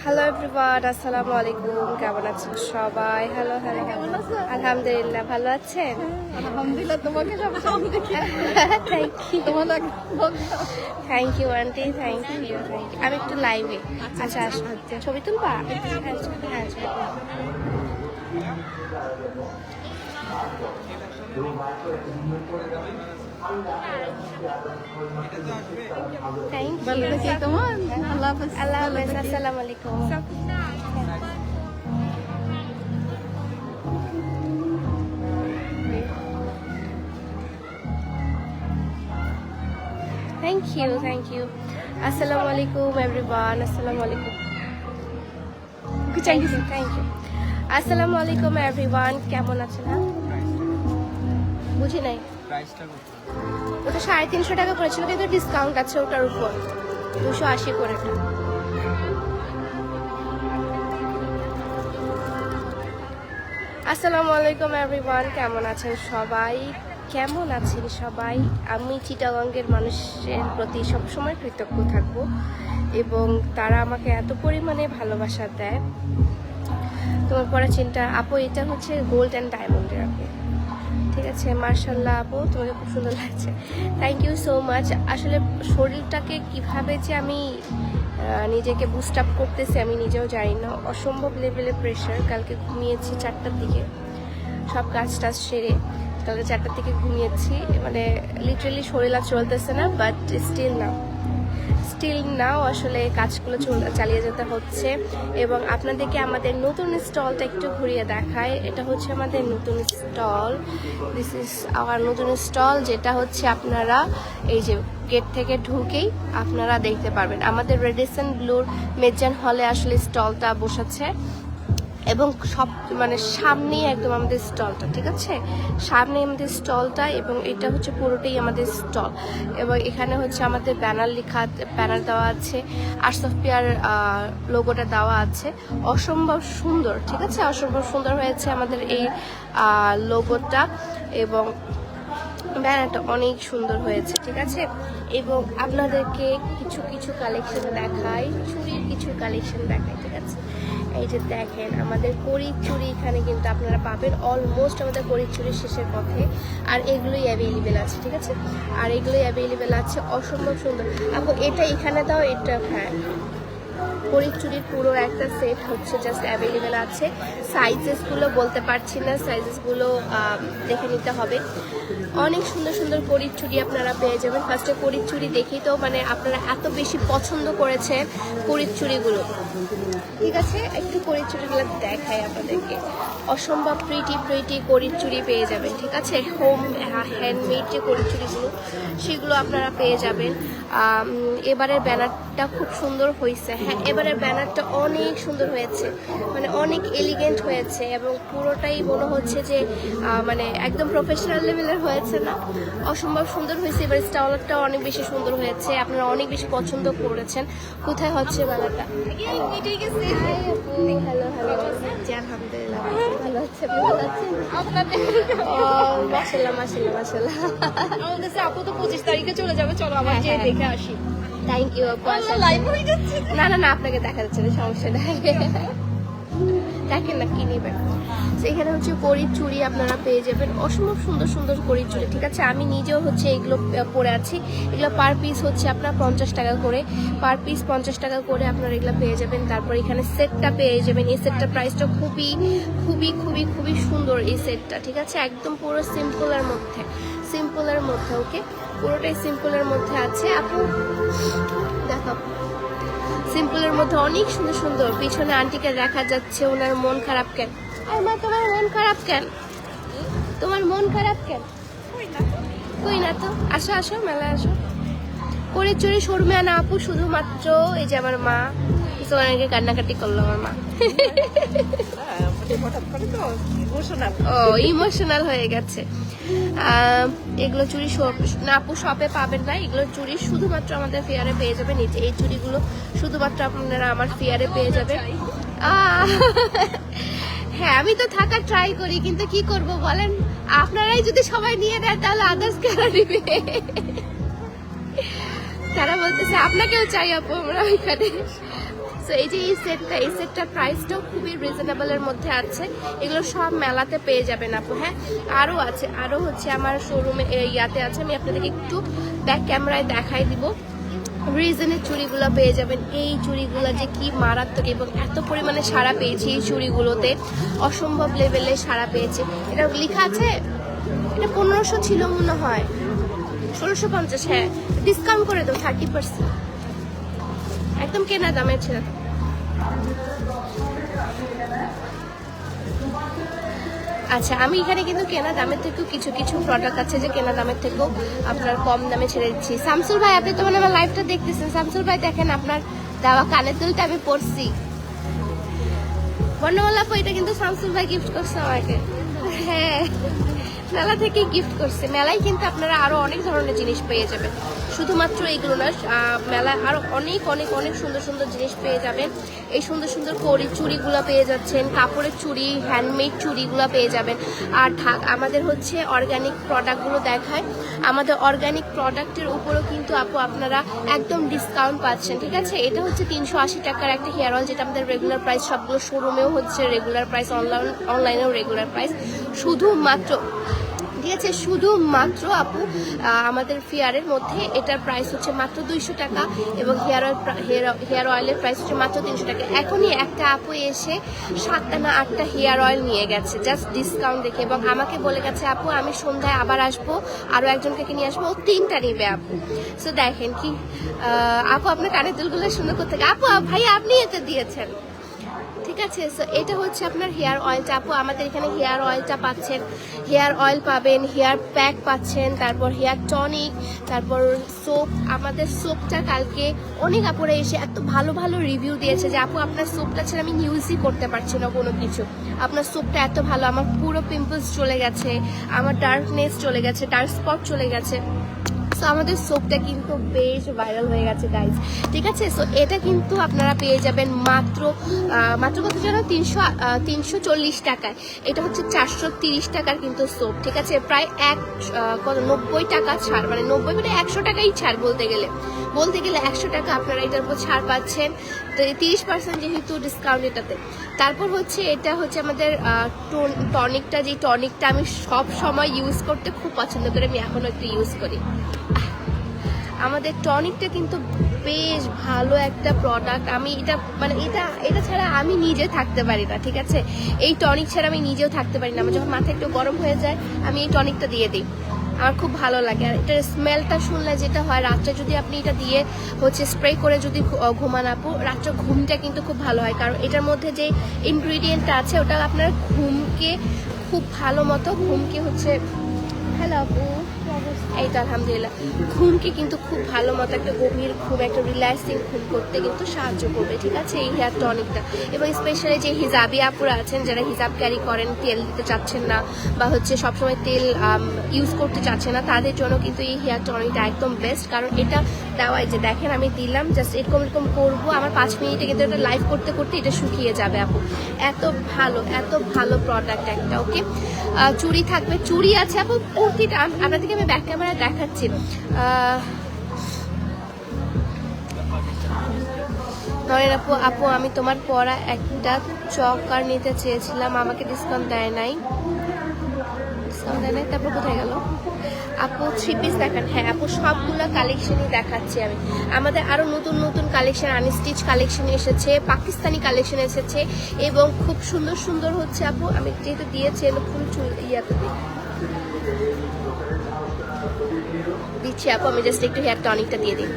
Hello everyone আসসালামু আলাইকুম কেমন আছেন সবাই? হ্যালো হ্যালো কেমন আছো? আলহামদুলিল্লাহ ভালো আছেন? আলহামদুলিল্লাহ তোমাকে সবসময় দেখি। থ্যাংক ইউ তোমার thank you aunty thank you আমি একটু লাইভে আচ্ছা আচ্ছা ছবি তুলবা? হ্যাঁ ছবি আসসালামু আলাইকুম থ্যাংক ইউ থ্যাংক ইউ আসসালামু আলাইকুম এভরিওয়ান আসসালামু আলাইকুম থ্যাংক ইউ থ্যাংক ইউ আসসালামু আলাইকুম এভরিওয়ান কেমন আছেন? বুঝি নাই? ওটা সাড়ে তিনশো টাকা করেছিল কিন্তু ডিসকাউন্ট আছে ওটার উপর। দুশো আশি করে। আসসালামু আলাইকুম এভরিওয়ান কেমন আছেন সবাই? কেমন আছেন সবাই? আমি চিটাগঙ্গের মানুষের প্রতি সবসময় কৃতজ্ঞ থাকব, এবং তারা আমাকে এত পরিমাণে ভালোবাসা দেয়। তোমার পরে চিন্তা, আপু, এটা হচ্ছে গোল্ড অ্যান্ড ডায়মন্ডের আপু ঠিক আছে মার্শাল্লাহ আপু, তোমাকে খুব সুন্দর লাগছে। থ্যাংক ইউ সো মাচ আসলে শরীরটাকে কীভাবে যে আমি নিজেকে বুস্ট আপ করতেছি আমি নিজেও জানি না। অসম্ভব লেভেলে প্রেশার কালকে ঘুমিয়েছি চারটার দিকে। সব কাজ টাজ সেরে কালকে চারটার দিকে ঘুমিয়েছি। মানে লিটারেলি শরীর আর চলতেছে না বাট স্টিল না। নাও আসলে কাজগুলো চালিয়ে যেতে হচ্ছে এবং আপনাদেরকে আমাদের নতুন স্টলটা একটু ঘুরিয়ে দেখায় এটা হচ্ছে আমাদের নতুন স্টল। দিস ইজ আওয়ার নতুন স্টল, যেটা হচ্ছে আপনারা এই যে গেট থেকে ঢুকেই আপনারা দেখতে পারবেন। আমাদের রেডিসন ব্লুর মেজান হলে আসলে স্টলটা বসাচ্ছে এবং সব মানে সামনেই একদম আমাদের স্টলটা, ঠিক আছে? সামনে আমাদের স্টলটা এবং এটা হচ্ছে পুরোটাই আমাদের স্টল। এবং এখানে হচ্ছে আমাদের ব্যানার লেখা, ব্যানার দেওয়া আছে, আর্টস অফ লোগোটা দেওয়া আছে। অসম্ভব সুন্দর, ঠিক আছে? অসম্ভব সুন্দর হয়েছে আমাদের এই লোগোটা এবং ব্যানারটা অনেক সুন্দর হয়েছে, ঠিক আছে? এবং আপনাদেরকে কিছু কিছু কালেকশন দেখাই, চুরির কিছু কালেকশন আছে এই যে দেখেন, আমাদের কড়ির চুড়ি এখানে কিন্তু আপনারা পাবেন অলমোস্ট আমাদের কড়ির চুড়ির শেষের পথে। আর এগুলোই অ্যাভেলেবেল আছে, ঠিক আছে? আর এগুলোই অ্যাভেলেবেল আছে, অসম্ভব সুন্দর। আপু, এটা এখানে দাও, এটা হ্যাঁ। কড়ির চুড়ির পুরো একটা সেট হচ্ছে জাস্ট অ্যাভেলেবেল আছে। সাইজেসগুলো বলতে পারছি না সাইজেসগুলো দেখে নিতে হবে। অনেক সুন্দর সুন্দর কড়ির চুড়ি আপনারা পেয়ে যাবেন। ফার্স্টে কড়ির চুড়ি দেখেই তো মানে আপনারা এত বেশি পছন্দ করেছেন কড়ির চুড়িগুলো। ঠিক আছে, একটু কড়ির চুড়িগুলো দেখাই আপনাদেরকে। অসম্ভব প্রিটি প্রিটি কড়ির চুড়ি পেয়ে যাবেন, ঠিক আছে? হোম হ্যান্ডমেড যে কড়ির চুড়িগুলো, সেগুলো আপনারা পেয়ে যাবেন। এবারের ব্যানারটা খুব সুন্দর হয়েছে। হ্যাঁ এবারের ব্যানারটা অনেক সুন্দর হয়েছে। মানে অনেক এলিগেন্ট হয়েছে এবং পুরোটাই মনে হচ্ছে যে মানে একদম প্রফেশনাল লেভেলের হয়েছে। হয়েছে না। অসম্ভব সুন্দর হয়েছে। এবার স্টাওলারটাও অনেক বেশি সুন্দর হয়েছে। আপনারা অনেক বেশি পছন্দ করেছেন। কোথায় হচ্ছে মেলাটা হ্যালো হ্যালো। আলহামদুলিল্লাহ। ভালো আছে ভালো আছেন? মাসাল্লাহ মাসাল্লাহ মাসাল্লাহ আমাদের কাছে আপু তো পঁচিশ তারিখে চলে যাবে। চলো হ্যাঁ, হ্যাঁ। দেখে আসি। থ্যাংক ইউ আপু যাচ্ছে। না না না আপনাকে দেখা যাচ্ছে না সমস্যা নাই। দেখেন না, কি নেবেন। এখানে হচ্ছে কড়ির চুড়ি আপনারা পেয়ে যাবেন। অসম্ভব সুন্দর সুন্দর কড়ির চুড়ি, ঠিক আছে? আমি নিজেও হচ্ছে এগুলো পরে আছি। এগুলো পার পিস হচ্ছে আপনার পঞ্চাশ টাকা করে। পার পিস পঞ্চাশ টাকা করে আপনারা এগুলো পেয়ে যাবেন। তারপর এখানে সেটটা পেয়ে যাবেন। এই সেটটার প্রাইসটা খুবই খুবই খুবই খুবই সুন্দর এই সেটটা ঠিক আছে? একদম পুরো সিম্পলের মধ্যে সিম্পলের মধ্যে ওকে পুরোটাই সিম্পলের মধ্যে আছে। আপু দেখো সিম্পলের মধ্যে অনেক সুন্দর সুন্দর। পিছনে আন্টিকে দেখা যাচ্ছে, ওনার মন খারাপ কেন? আর মা, তোমার মন খারাপ কেন? তোমার মন খারাপ কেন? কই না তো? আসো আসো, মেলায় আসো। করে চড়ে শোরুমে আনা আপু, শুধুমাত্র এই যে আমার মা কিছু অনেকে কান্নাকাটি করল আমার মা। ও ইমোশনাল হয়ে গেছে। এগুলো না, আপু শপে পাবেন না। এগুলো চুরি শুধুমাত্র আমাদের ফেয়ারে পেয়ে যাবেন। এই যে, এই চুড়িগুলো শুধুমাত্র আপনারা আমার ফেয়ারে পেয়ে যাবেন। হ্যাঁ আমি তো থাকার ট্রাই করি, কিন্তু কি করব বলেন? আপনারাই যদি সবাই নিয়ে দেন তাহলে আদার্স কেন নিবে? তারা বলতেছে, আপনাকেও চাই আপু, আমরা ওইখানে। তো এই যে এই সেটটা এই সেটটার প্রাইসটাও খুবই রিজনেবলের মধ্যে আছে। এগুলো সব মেলাতে পেয়ে যাবেন আপু হ্যাঁ? আরও আছে, আরও হচ্ছে আমার শোরুমে ইয়াতে আছে। আমি আপনাদেরকে একটু ব্যাক ক্যামেরায় দেখাই দিব। রিজনের চুড়িগুলো পেয়ে যাবেন। এই চুড়িগুলো যে কি মারাত্মক এবং এত পরিমাণে সাড়া পেয়েছি এই চুড়িগুলোতে। অসম্ভব লেভেলে সাড়া পেয়েছে। এটা লেখা আছে, এটা পনেরোশো ছিল মনে হয়। ষোলোশো পঞ্চাশ হ্যাঁ। ডিসকাউন্ট করে দাও থার্টি পার্সেন্ট একদম কেনা দামের ছিল। আচ্ছা আমি এখানে কিন্তু কেনা দামের থেকেও কিছু কিছু প্রোডাক্ট আছে যে কেনা দামের থেকেও আপনার কম দামে ছেড়ে দিচ্ছি। শামসুল ভাই, আপনি তো মানে আমার লাইভটা দেখতেছেন। শামসুল ভাই, দেখেন আপনার দেওয়া কানের দুলটা আমি পরছি। বর্ণমালা এটা কিন্তু শামসুল ভাই গিফট করছে আমাকে। হ্যাঁ। মেলা থেকে গিফট করছে। মেলায় কিন্তু আপনারা আরও অনেক ধরনের জিনিস পেয়ে যাবেন। শুধুমাত্র এইগুলো না মেলায় আরও অনেক অনেক অনেক সুন্দর সুন্দর জিনিস পেয়ে যাবেন। এই সুন্দর সুন্দর কড়ি চুড়িগুলো পেয়ে যাচ্ছেন, কাপড়ের চুড়ি হ্যান্ডমেড চুড়িগুলো পেয়ে যাবেন। আর ঢাক আমাদের হচ্ছে অর্গানিক প্রোডাক্টগুলো দেখায়। আমাদের অর্গানিক প্রোডাক্টের উপরও কিন্তু আপু আপনারা একদম ডিসকাউন্ট পাচ্ছেন, ঠিক আছে? এটা হচ্ছে তিনশো আশি টাকার একটা হেয়ার অয়েল যেটা আমাদের রেগুলার প্রাইস সবগুলো শোরুমেও হচ্ছে রেগুলার প্রাইস অনলাইন অনলাইনেও রেগুলার প্রাইস শুধুমাত্র ঠিক আছে শুধুমাত্র আপু আমাদের ফেয়ারের মধ্যে। এটার প্রাইস হচ্ছে মাত্র দুইশো টাকা এবং হেয়ার অয়েল হেয়ার অয়েলের প্রাইস হচ্ছে মাত্র তিনশো টাকা। এখনই একটা আপু এসে সাতটা না আটটা হেয়ার অয়েল নিয়ে গেছে জাস্ট ডিসকাউন্ট দেখে। এবং আমাকে বলে গেছে, আপু, আমি সন্ধ্যায় আবার আসব আরও একজনকে নিয়ে আসব, ও তিনটা নিবে আপু। সো দেখেন কি আপু, আপনার কানের দুলগুলো সুন্দর করতে আপু ভাই আপনি এতে দিয়েছেন। ঠিক আছে? সো এটা হচ্ছে আপনার হেয়ার অয়েলটা আপু, আমাদের এখানে হেয়ার অয়েলটা পাচ্ছেন। হেয়ার অয়েল পাবেন, হেয়ার প্যাক পাচ্ছেন, তারপর হেয়ার টনিক, তারপর সোপ। আমাদের সোপটা কালকে অনেক আপুরা এসে এত ভালো ভালো রিভিউ দিয়েছে যে, আপু, আপনার সোপটা ছাড়া আমি ইউজই করতে পারছি না কোনো কিছু। আপনার সোপটা এত ভালো, আমার পুরো পিম্পলস চলে গেছে, আমার ডার্কনেস চলে গেছে ডার্ক স্পট চলে গেছে। সো আমাদের সোপটা কিন্তু বেশ ভাইরাল হয়ে গেছে গাইজ ঠিক আছে? সো এটা কিন্তু আপনারা পেয়ে যাবেন মাত্র মাত্র কত যেন? তিনশো তিনশো চল্লিশ টাকায়। এটা হচ্ছে চারশো তিরিশ টাকার কিন্তু সোপ ঠিক আছে? প্রায় এক কত? নব্বই টাকা ছাড় মানে নব্বই মানে একশো টাকাই ছাড় বলতে গেলে। বলতে গেলে একশো টাকা আপনারা এটার উপর ছাড় পাচ্ছেন। তো তিরিশ পার্সেন্ট যেহেতু ডিসকাউন্ট এটাতে। তারপর হচ্ছে এটা হচ্ছে আমাদের টনিকটা যে টনিকটা আমি সব সময় ইউজ করতে খুব পছন্দ করি, আমি এখনও একটু ইউজ করি। আমাদের টনিকটা কিন্তু বেশ ভালো একটা প্রোডাক্ট আমি এটা মানে এটা এটা ছাড়া আমি নিজে থাকতে পারি না, ঠিক আছে? এই টনিক ছাড়া আমি নিজেও থাকতে পারি না। আমার যখন মাথা একটু গরম হয়ে যায়, আমি এই টনিকটা দিয়ে দিই। আমার খুব ভালো লাগে। আর এটার স্মেলটা শুনলে যেটা হয়, রাত্রে যদি আপনি এটা দিয়ে হচ্ছে স্প্রে করে যদি ঘুমান আপু, রাত্রে ঘুমটা কিন্তু খুব ভালো হয়। কারণ এটার মধ্যে যে ইনগ্রিডিয়েন্টটা আছে, ওটা আপনার ঘুমকে খুব ভালো মতো, ঘুমকে হচ্ছে হ্যালো আপু। এই তো আলহামদুলিল্লাহ। ঘুমকে কিন্তু খুব ভালো মতো একটা গভীর, খুব একটা রিল্যাক্সিং ঘুম করতে কিন্তু সাহায্য করবে, ঠিক আছে? এই হেয়ার টনিকটা এবং স্পেশালি যে হিজাবি আপুরা আছেন, যারা হিজাব ক্যারি করেন, তেল দিতে চাচ্ছেন না বা হচ্ছে সবসময় তেল ইউজ করতে চাচ্ছেন না, তাদের জন্য কিন্তু এই হেয়ার টনিকটা একদম বেস্ট কারণ এটা দেওয়াই যে দেখেন আমি দিলাম জাস্ট এরকম এরকম করব, আমার পাঁচ মিনিটে কিন্তু এটা লাইভ করতে করতে এটা শুকিয়ে যাবে আপু। এত ভালো এত ভালো প্রোডাক্ট একটা ওকে চুড়ি থাকবে, চুড়ি আছে আপু কুর্তিটা আপনাদেরকে আমি ব্যাক ক্যামেরা দেখাচ্ছি। নরেন আপু আপু, আমি তোমার পরা একটা চকার নিতে চেয়েছিলাম, আমাকে ডিসকাউন্ট দেয় নাই। ডিসকাউন্ট দেয় তারপর কোথায় গেল। আপু থ্রি পিস দেখান। হ্যাঁ আপু সবগুলো কালেকশনই দেখাচ্ছি আমি। আমাদের আরও নতুন নতুন কালেকশন আনস্টিচ কালেকশন এসেছে, পাকিস্তানি কালেকশন এসেছে এবং খুব সুন্দর সুন্দর হচ্ছে আপু। আমি যেহেতু দিয়েছি ফুল চুল ইয়াতে। দিচ্ছি আপু, আমি জাস্ট একটু হেয়ার টনিকটা দিয়ে দিই।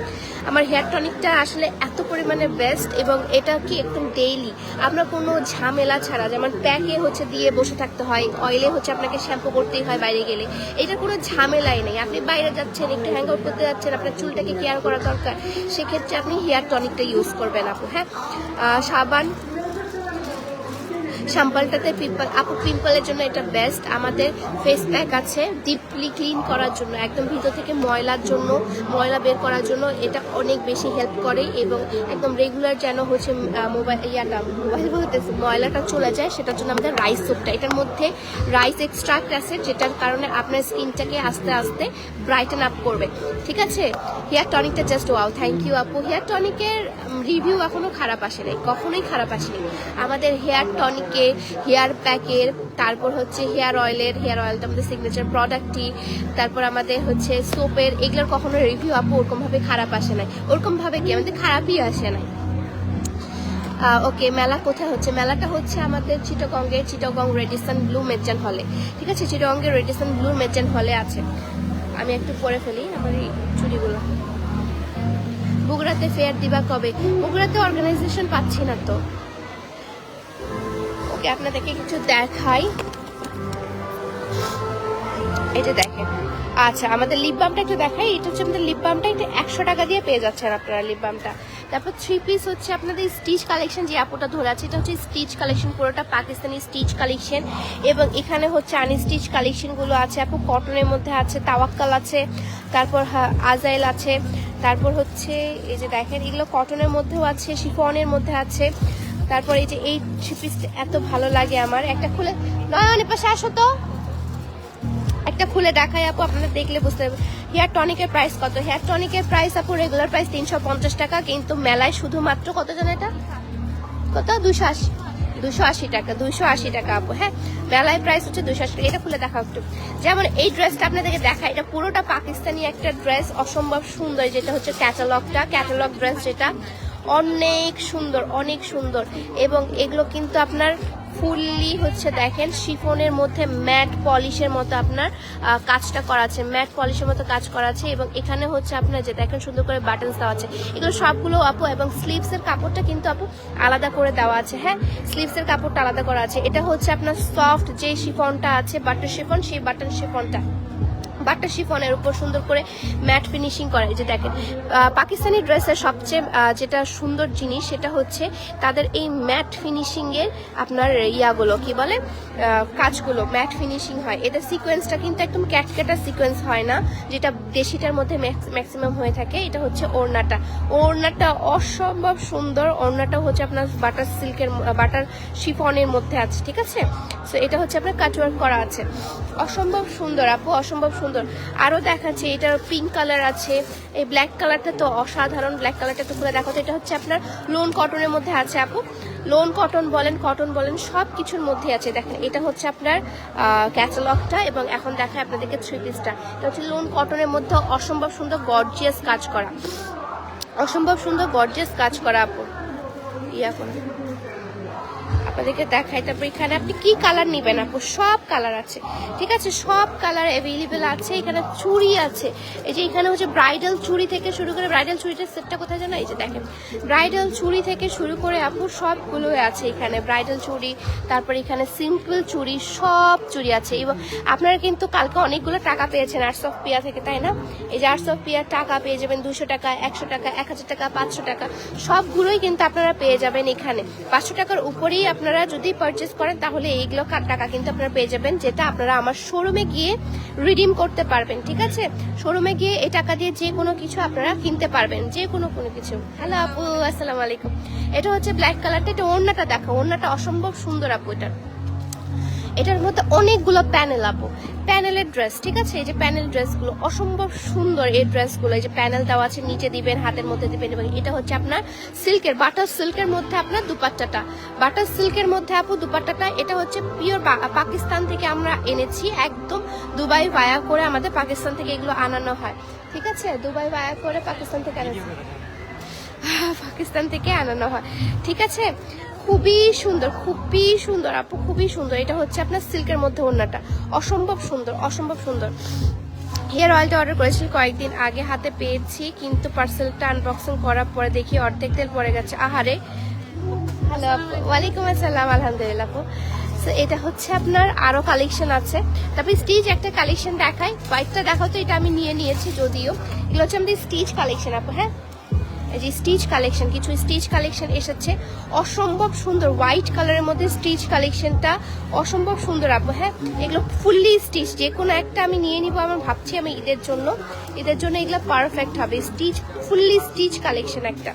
আমার হেয়ার টনিকটা আসলে এত পরিমাণে বেস্ট এবং এটা কি একদম ডেইলি আপনার কোনো ঝামেলা ছাড়া, যেমন প্যাকে হচ্ছে দিয়ে বসে থাকতে হয় অয়েলে হচ্ছে আপনাকে শ্যাম্পু করতেই হয় বাইরে গেলে। এটা কোনো ঝামেলাই নেই। আপনি বাইরে যাচ্ছেন, একটু হ্যাং আউট করতে যাচ্ছেন, আপনার চুলটাকে কেয়ার করা দরকার, সেক্ষেত্রে আপনি হেয়ার টনিকটা ইউজ করবেন আপু হ্যাঁ? সাবান শ্যাম্পালটাতে পিম্পল, আপু পিম্পলের জন্য এটা বেস্ট আমাদের ফেস প্যাক আছে ডিপলি ক্লিন করার জন্য, একদম ভিতর থেকে ময়লার জন্য, ময়লা বের করার জন্য এটা অনেক বেশি হেল্প করে এবং একদম রেগুলার যেন হচ্ছে মোবাইল ইয়াটা মোবাইল বলতেছে ময়লাটা চলে যায়, সেটার জন্য আমাদের রাইস স্যুপটা এটার মধ্যে রাইস এক্সট্রাক্ট আছে, যেটার কারণে আপনার স্কিনটাকে আস্তে আস্তে ব্রাইটেন আপ করবে। ঠিক আছে? হেয়ার টনিকটা জাস্ট ওয়াও থ্যাংক ইউ আপু। হেয়ার টনিকের রিভিউ এখনও খারাপ আসে নাই কখনোই খারাপ আসেনি। আমাদের হেয়ার টনিকে হেয়ার প্যাকের, তারপর হচ্ছে হেয়ার অয়েলের, হেয়ার অয়েলটা আমাদের সিগনেচার প্রোডাক্টটি তারপর আমাদের হচ্ছে সোপের এগুলোর কখনো রিভিউ আপু ওরকমভাবে খারাপ আসে নাই। ওরকমভাবে কি? আমাদের খারাপই আসে নাই। ওকে মেলা কোথায় হচ্ছে? মেলাটা হচ্ছে আমাদের চিটগঙ্গের চিটগং রেডিসন ব্লু মেজান হলে ঠিক আছে? চিটগঙ্গের রেডিসন ব্লু মেজান হলে আছে। আমি একটু পরে ফেলি, আমার এই চুড়িগুলো। বগুড়াতে ফেয়ার দিবা কবে? বগুড়াতে অর্গানাইজেশন পাচ্ছি না তো। ওকে আপনাদেরকে কিছু দেখাই। এই যে দেখেন। আচ্ছা আমাদের লিপ বামটা একটু দেখাই। এটা হচ্ছে আমাদের লিপ বামটা এটা একশো টাকা দিয়ে পেয়ে যাচ্ছেন আপনারা লিপ বামটা তারপর থ্রি পিস হচ্ছে আপনাদের স্টিচ কালেকশন যে আপুটা ধরে আছে, এটা হচ্ছে স্টিচ কালেকশন পুরোটা পাকিস্তানি স্টিচ কালেকশন এবং এখানে হচ্ছে আনস্টিচ কালেকশনগুলো আছে, আপু কটনের মধ্যে আছে, তাওয়াক্কাল আছে, তারপর আজাইল আছে, তারপর হচ্ছে এই যে দেখেন, এগুলো কটনের মধ্যেও আছে শিফনের মধ্যে আছে। তারপর এই যে এই থ্রি পিসটা এত ভালো লাগে আমার। একটা খুলে নয়নের পাশে আসো তো। একটা খুলে দেখাই আপু, আপনারা দেখলে বুঝতে পারবেন। হেয়ার টনিকের প্রাইস কত? হেয়ার টনিকের প্রাইস আপু রেগুলার প্রাইস তিনশো পঞ্চাশ টাকা, কিন্তু মেলায় শুধুমাত্র কত জন এটা? কত? দুশো আশি। দুশো আশি টাকা, দুশো আশি টাকা আপু হ্যাঁ? মেলায় প্রাইস হচ্ছে দুশো আশি টাকা। এটা খুলে দেখাও একটু। যেমন এই ড্রেসটা আপনাদেরকে দেখা এটা পুরোটা পাকিস্তানি একটা ড্রেস অসম্ভব সুন্দর, যেটা হচ্ছে ক্যাটালগটা ক্যাটালগ ড্রেস যেটা। অনেক সুন্দর অনেক সুন্দর। এবং এগুলো কিন্তু আপনার ফুললি হচ্ছে দেখেন, শিফনের মধ্যে ম্যাট পলিশের মতো আপনার কাজটা করা আছে, ম্যাট পলিশের মতো কাজ করা আছে। এবং এখানে হচ্ছে আপনার যে দেখেন সুন্দর করে বাটনস দেওয়া আছে। এগুলো সবগুলো আপু এবং স্লিভসের কাপড়টা কিন্তু আপু আলাদা করে দেওয়া আছে হ্যাঁ? স্লিভসের কাপড়টা আলাদা করা আছে। এটা হচ্ছে আপনার সফট যে শিফনটা আছে বাটন শিফন, সেই বাটন শিফনটা। বাট্টা শিফনের উপর সুন্দর করে ম্যাট ফিনিশিং করে। যে দেখেন পাকিস্তানি ড্রেসের সবচেয়ে যেটা সুন্দর জিনিস সেটা হচ্ছে তাদের এই ম্যাট ফিনিশিংয়ের আপনার ইয়াগুলো, কি বলে? কাজগুলো ম্যাট ফিনিশিং হয়। এদের সিকোয়েন্সটা কিন্তু একদম ক্যাটকেটার সিকোয়েন্স হয় না, যেটা দেশিটার মধ্যে ম্যাক্সিমাম হয়ে থাকে। এটা হচ্ছে ওড়নাটা। ওড়নাটা অসম্ভব সুন্দর। ওড়নাটা হচ্ছে আপনার বাটার সিল্কের বাটার শিফনের মধ্যে আছে, ঠিক আছে? সো এটা হচ্ছে আপনার কাটওয়ার্ক করা আছে। অসম্ভব সুন্দর, আপু, অসম্ভব সুন্দর। আরও দেখাচ্ছে এটার পিঙ্ক কালার আছে। এই ব্ল্যাক কালারটা তো অসাধারণ। ব্ল্যাক কালারটা তো খুলে দেখো তো। এটা হচ্ছে আপনার লোন কটনের মধ্যে আছে, আপু। লোন, কটন বলেন কটন বলেন, সব কিছুর মধ্যে আছে। দেখেন, এটা হচ্ছে আপনার ক্যাটালগটা এবং এখন দেখায় আপনাদেরকে থ্রি পিসটা এটা হচ্ছে লোন, কটনের মধ্যে অসম্ভব সুন্দর গর্জিয়াস কাজ করা। অসম্ভব সুন্দর গর্জিয়াস কাজ করা, আপু। ইয়া করে। আপনাদেরকে দেখাই। তারপর এখানে আপনি কি কালার নেবেন আপু? সব কালার আছে। ঠিক আছে? সব কালার অ্যাভেলেবেল আছে। এখানে চুড়ি আছে। এই যে এখানে হচ্ছে ব্রাইডাল চুড়ি থেকে শুরু করে ব্রাইডাল চুড়িটার সেটটা কোথায় জানো এই যে দেখেন। ব্রাইডাল চুড়ি থেকে শুরু করে আপু সবগুলো আছে এখানে। ব্রাইডাল চুড়ি, তারপর এখানে সিম্পল চুড়ি, সব চুড়ি আছে। এবং আপনারা কিন্তু কালকে অনেকগুলো টাকা পেয়েছেন আর্টস অফ পিয়া থেকে, তাই না? এই যে আর্টস অফ পিয়ার টাকা পেয়ে যাবেন দুশো টাকা, একশো টাকা, এক হাজার টাকা, পাঁচশো টাকা। সবগুলোই কিন্তু আপনারা পেয়ে যাবেন এখানে। পাঁচশো টাকার উপরেই আপনারা যদি পারচেস করেন, তাহলে এইগুলো টাকা কিন্তু আপনারা পেয়ে যাবেন, যেটা আপনারা আমার শোরুমে গিয়ে রিডিম করতে পারবেন, ঠিক আছে? শোরুমে গিয়ে এই টাকা দিয়ে যে কোনো কিছু আপনারা কিনতে পারবেন, যে কোনো কোনো কিছু। হ্যালো আপু, আসসালামু আলাইকুম। এটা হচ্ছে ব্ল্যাক কালারটা এটা ওড়নাটা দেখো ওড়নাটা অসম্ভব সুন্দর আপু এটা। এটার মধ্যে অনেকগুলো প্যানেল, আপু। প্যানেলের ড্রেস ঠিক আছে? এই যে প্যানেল ড্রেসগুলো অসম্ভব সুন্দর এই ড্রেসগুলো এই যে প্যানেল দেওয়া আছে, নিচে দিবেন, হাতের মধ্যে দিবেন, এবং এটা হচ্ছে আপনার সিল্কের বাটার সিল্কের মধ্যে আপনার দুপাট্টাটা। বাটার সিল্কের মধ্যে, আপু, দুপাট্টাটা, এটা হচ্ছে পিওর পাকিস্তান থেকে আমরা এনেছি, একদম দুবাই ভায়া করে আমাদের পাকিস্তান থেকে এগুলো আনানো হয়। ঠিক আছে? দুবাই ভায়া করে পাকিস্তান থেকে আনানো পাকিস্তান থেকে আনানো হয়। ঠিক আছে? খুবই সুন্দর খুবই সুন্দর আপু, খুবই সুন্দর। এটা হচ্ছে আপনার সিল্কের মধ্যে ওড়নাটা। অসম্ভব সুন্দর অসম্ভব সুন্দর। হেয়ার অয়েলটা অর্ডার করেছি কয়েকদিন আগে, হাতে পেয়েছি, কিন্তু পার্সেলটা আনবক্সিং করার পরে দেখি অর্ধেক তেল পড়ে গেছে। আহারে। হ্যালো ওয়ালাইকুম আসসালাম, আলহামদুলিল্লাহ আপু। এটা হচ্ছে আপনার আরও কালেকশন আছে। তারপরে স্টিচ একটা কালেকশন দেখাই। হোয়াইটটা দেখাও তো, এটা আমি নিয়ে নিয়েছি যদিও। এগুলো হচ্ছে আমাদের স্টিচ কালেকশন আপু হ্যাঁ? যে স্টিচ কালেকশন, কিছু স্টিচ কালেকশন এসেছে। অসম্ভব সুন্দর হোয়াইট কালারের মধ্যে স্টিচ কালেকশনটা অসম্ভব সুন্দর আপু হ্যাঁ? এগুলো ফুললি স্টিচ, যে কোনো একটা আমি নিয়ে নিব আমার ভাবছি আমি ঈদের জন্য। ঈদের জন্য এগুলো পারফেক্ট হবে। স্টিচ, ফুললি স্টিচ কালেকশন একটা।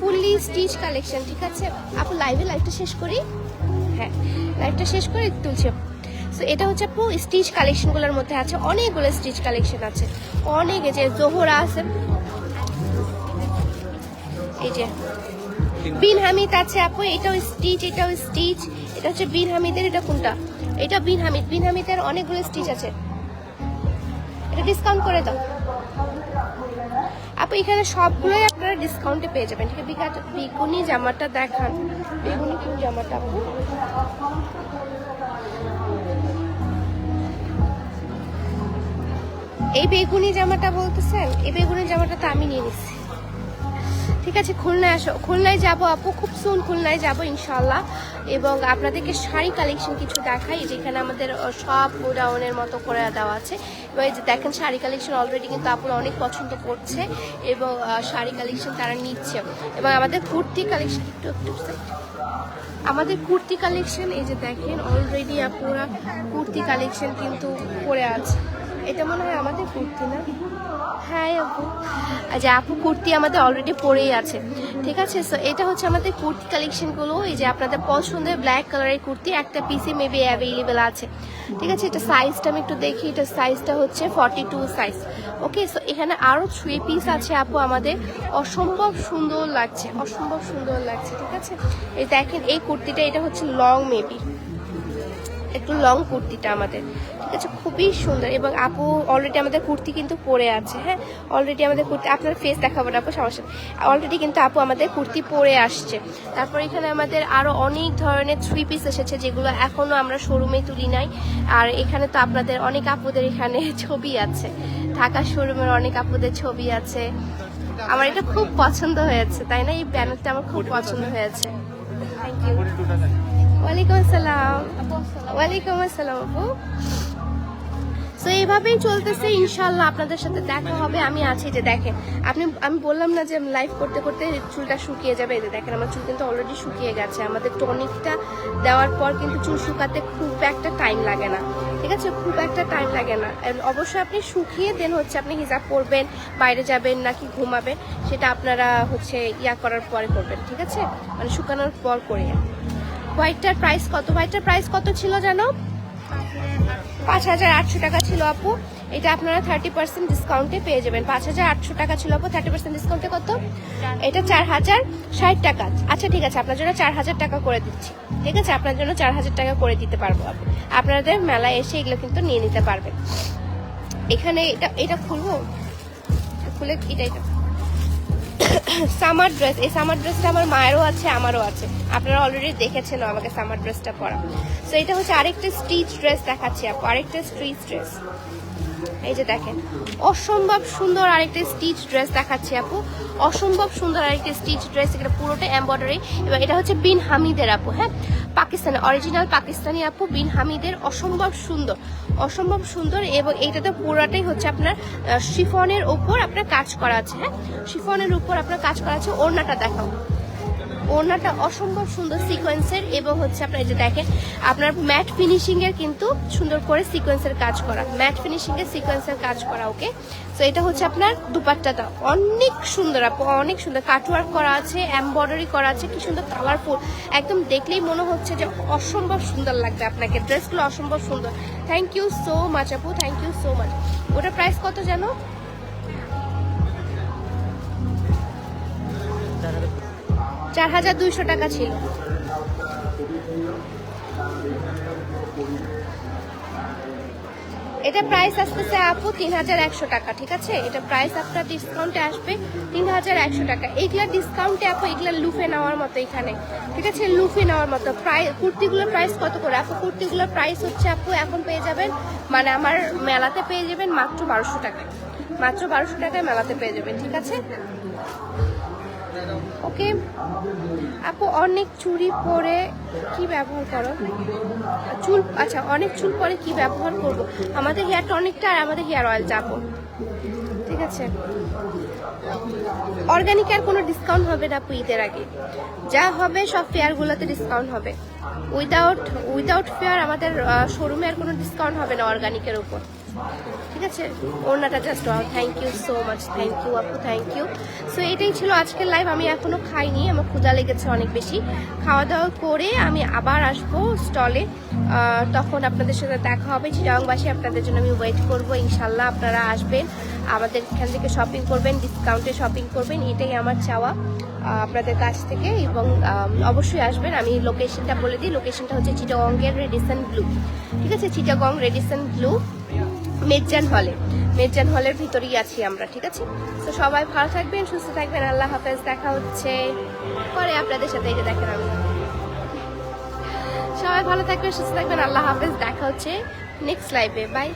ফুললি স্টিচ কালেকশন, ঠিক আছে? আপু লাইভে লাইভটা শেষ করি? হ্যাঁ লাইভটা শেষ করে তুলছি। সো এটা হচ্ছে আপু স্টিচ কালেকশনগুলোর মধ্যে আছে, অনেকগুলো স্টিচ কালেকশন আছে। অনেক যে জোহরা আছে এই যে। বিন হামিদ আছে আপু, এটাও স্টিচ এটাও স্টিচ এটা হচ্ছে বিন হামিদের এটা কোনটা? এটা বিন হামিদ বিন হামিদের অনেকগুলো স্টিচ আছে। এটা ডিসকাউন্ট করে দাও। আপু, এখানে সবগুলোই আপনারা ডিসকাউন্টে পেয়ে যাবেন। ঠিক আছে বেগুনি জামাটা দেখান। বেগুনি কোন জামাটা আপু। এই বেগুনি জামাটা বলতেছেন? এই বেগুনি জামাটা তো আমি নিয়ে নিচ্ছি। ঠিক আছে, খুলনায় আসো। খুলনায় যাব আপু, খুব সুন খুলনায় যাব ইনশাল্লাহ এবং আপনাদেরকে শাড়ি কালেকশন কিছু দেখাই, যেখানে আমাদের সব গোডাউনের মতো করে দেওয়া আছে। এবং এই যে দেখেন, শাড়ি কালেকশন অলরেডি কিন্তু আপুরা অনেক পছন্দ করছে এবং শাড়ি কালেকশন তারা নিচ্ছে। এবং আমাদের কুর্তি কালেকশন একটু একটু আমাদের কুর্তি কালেকশন এই যে দেখেন অলরেডি আপুরা কুর্তি কালেকশন কিন্তু করে আছে। এটা মনে হয় আমাদের কুর্তি, না? হ্যাঁ আপু। যে আপু, কুর্তি আমাদের অলরেডি পরেই আছে। ঠিক আছে? সো এটা হচ্ছে আমাদের কুর্তি কালেকশনগুলো এই যে আপনাদের পছন্দের ব্ল্যাক কালারের কুর্তি, একটা পিসি মেবি অ্যাভেলেবেল আছে। ঠিক আছে? এটা সাইজটা আমি একটু দেখি। এটা সাইজটা হচ্ছে forty two size okay so এখানে আরও থ্রি পিস আছে, আপু, আমাদের। অসম্ভব সুন্দর লাগছে। অসম্ভব সুন্দর লাগছে। ঠিক আছে? এই দেখেন, এই কুর্তিটা, এটা হচ্ছে লং মেবি একটু লং কুর্তিটা আমাদের। ঠিক আছে? খুবই সুন্দর। এবং আপু অলরেডি আমাদের কুর্তি কিন্তু পরে আছে হ্যাঁ? অলরেডি আমাদের কুর্তি, আপনার ফেস দেখাবো না আপু, সমস্যা অলরেডি কিন্তু আপু আমাদের কুর্তি পরে আসছে। তারপর এখানে আমাদের আরও অনেক ধরনের থ্রি পিস এসেছে, যেগুলো এখনও আমরা শোরুমে তুলি নাই। আর এখানে তো আপনাদের অনেক আপুদের এখানে ছবি আছে। ঢাকা শোরুমের অনেক আপুদের ছবি আছে। আমার এটা খুব পছন্দ হয়েছে, তাই না? এই ব্যানারটা আমার খুব পছন্দ হয়েছে। থ্যাংক ইউ ওয়ালাইকুম আসসালাম ওয়ালাইকুম আসসালাম আপু। সো এইভাবেই চলতেছে ইনশাল্লাহ আপনাদের সাথে দেখা হবে। আমি আছি যে দেখেন, আপনি, আমি বললাম না যে লাইভ করতে করতে চুলটা শুকিয়ে যাবে। এই দেখেন, আমার চুল কিন্তু অলরেডি শুকিয়ে গেছে। আমাদের টনিকটা দেওয়ার পর কিন্তু চুল শুকাতে খুব একটা টাইম লাগে না। ঠিক আছে? খুব একটা টাইম লাগে না। অবশ্যই আপনি শুকিয়ে দেন, হচ্ছে আপনি হিসাব করবেন বাইরে যাবেন নাকি ঘুমাবেন, সেটা আপনারা হচ্ছে ইয়া করার পরে করবেন। ঠিক আছে? মানে শুকানোর পর করে হোয়াইটটার প্রাইস কত? হোয়াইটটার প্রাইস কত ছিল জানো? পাঁচ হাজার আটশো টাকা ছিল আপু। এটা আপনারা থার্টি পার্সেন্ট ডিসকাউন্টে পেয়ে যাবেন। পাঁচ হাজার আটশো টাকা ছিল আপু। থার্টি পার্সেন্ট ডিসকাউন্টে কত? এটা চার হাজার ষাট টাকা। আচ্ছা ঠিক আছে। আপনার জন্য চার হাজার টাকা করে দিচ্ছি। ঠিক আছে? আপনার জন্য চার হাজার টাকা করে দিতে পারব আপু। আপনাদের মেলায় এসে এগুলো কিন্তু নিয়ে নিতে পারবেন। এখানে এটা এটা খুলবো? খুলে, এটা এটা সামার ড্রেস, এই সামার ড্রেসটা আমার মায়েরও আছে, আমারও আছে। আপনারা অলরেডি দেখেছেন আমাকে সামার ড্রেসটা পরা। তো এটা হচ্ছে আরেকটা স্টিচ ড্রেস দেখাচ্ছি আপু, আরেকটা স্টিচ ড্রেস এই যে দেখেন, অসম্ভব সুন্দর আরেকটা স্টিচ ড্রেস দেখাচ্ছি আপু। অসম্ভব সুন্দর আরেকটা স্টিচ ড্রেস এটা পুরোটা এমব্রয়ডারি এবং এটা হচ্ছে বিন হামিদের আপু হ্যাঁ? পাকিস্তানি অরিজিনাল পাকিস্তানি আপু, বিন হামিদের, অসম্ভব সুন্দর অসম্ভব সুন্দর এবং এইটা তো পুরোটাই হচ্ছে আপনার শিফনের উপর আপনার কাজ করা আছে হ্যাঁ? শিফনের উপর আপনার কাজ করা আছে, ওড়নাটা দেখাও। ওড়নাটা অসম্ভব সুন্দর সিকোয়েন্সের এবং হচ্ছে আপনার এই যে দেখেন, আপনার ম্যাট ফিনিশিং এর কিন্তু সুন্দর করে সিকোয়েন্সের কাজ করা ম্যাট ফিনিশিং এর সিকোয়েন্সের কাজ করা ওকে তো এটা হচ্ছে আপনার দুপাট্টাটা। অনেক সুন্দর আপু, অনেক সুন্দর। কাটওয়ার্ক করা আছে এমব্রয়ডারি করা আছে, কি সুন্দর কালারফুল একদম দেখলেই মনে হচ্ছে যে অসম্ভব সুন্দর লাগবে আপনাকে। ড্রেসগুলো অসম্ভব সুন্দর। থ্যাংক ইউ সো মাচ আপু থ্যাংক ইউ সো মাচ ওটা প্রাইস কত জানো? চার হাজার দুইশো টাকা ছিল। এটা প্রাইস আসতেছে আপু তিন হাজার একশো টাকা, ঠিক আছে? এটা প্রাইস আপনার ডিসকাউন্টে আসবে তিন হাজার একশো টাকা। এইগুলা ডিসকাউন্টে আপু এগুলা লুফে নেওয়ার মতো এখানে, ঠিক আছে? লুফে নেওয়ার মতো। প্রাইস কুর্তিগুলোর প্রাইস কত করে? আপু কুর্তিগুলোর প্রাইস হচ্ছে আপু এখন পেয়ে যাবেন মানে আমার মেলাতে পেয়ে যাবেন মাত্র বারোশো টাকায়। মাত্র বারোশো টাকায় মেলাতে পেয়ে যাবেন, ঠিক আছে? ওকে। আপু, অনেক চুড়ি পরে কি ব্যবহার করো? চুল আচ্ছা অনেক চুল পরে কি ব্যবহার করব? আমাদের হেয়ার টনিকটা আর আমাদের হেয়ার অয়েল যাব ঠিক আছে? অর্গানিক আর কোনো ডিসকাউন্ট হবে না আপু ঈদের আগে। যা হবে, সব ফেয়ারগুলোতে ডিসকাউন্ট হবে। উইদাউট উইদাউট ফেয়ার আমাদের শোরুমে আর কোনো ডিসকাউন্ট হবে না অর্গানিকের উপর। ঠিক আছে? ওনাটা just thank you so much thank you আপু থ্যাংক ইউ সো এটাই ছিল আজকের লাইভ আমি এখনও খাইনি, আমার ক্ষুধা লেগেছে অনেক বেশি। খাওয়া দাওয়া করে আমি আবার আসব স্টলে তখন আপনাদের সাথে দেখা হবে চিটাংবাসী আপনাদের জন্য আমি ওয়েট করব, ইনশাল্লাহ আপনারা আসবেন, আমাদের এখান থেকে শপিং করবেন ডিসকাউন্টে শপিং করবেন, এটাই আমার চাওয়া আপনাদের কাছ থেকে এবং অবশ্যই আসবেন, আমি লোকেশনটা বলে দিই লোকেশনটা হচ্ছে চিটাগংয়ের রেডিসন ব্লু ঠিক আছে? চিটাগং রেডিসন ব্লু মেজান হলে। মেজান হলের ভিতরেই আছি আমরা, ঠিক আছে? তো সবাই ভালো থাকবেন, সুস্থ থাকবেন, আল্লাহ হাফেজ। দেখা হচ্ছে পরে আপনাদের সাথে এটা দেখেন আমি সবাই ভালো থাকবেন, সুস্থ থাকবেন, আল্লাহ হাফেজ। দেখা হচ্ছে নেক্সট লাইভে বাই